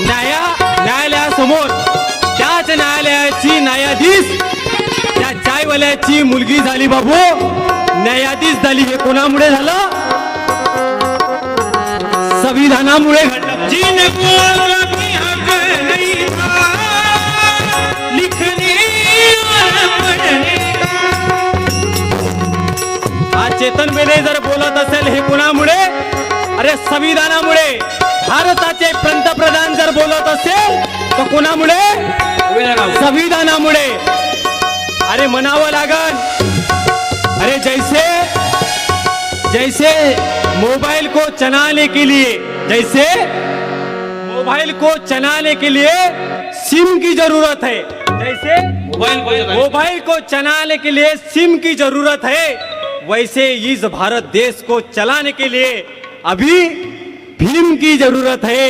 न्याया न्यायालयासमोर. त्याच न्यायालयाची न्यायाधीश त्या चायवाल्याची मुलगी झाली बाबू. न्यायाधीश झाली हे कोणामुळे झालं? संविधानामुळे घडलं. चेतन बेले जर बोलत असेल हे कुणामुळे? अरे संविधानामुळे. भारताचे पंतप्रधान कोणामुळे? संविधानामुळे. अरे म्हणावं लागल. अरे जैसे जैसे मोबाइल को चलाने के लिए जैसे मोबाइल को चलाने के लिए सिम की ज़रूरत है जैसे मोबाइल को मोबाइल को चलाने के लिए सिम की ज़रूरत है वैसे इस भारत देश को चलाने के लिए अभी भीम की ज़रूरत है।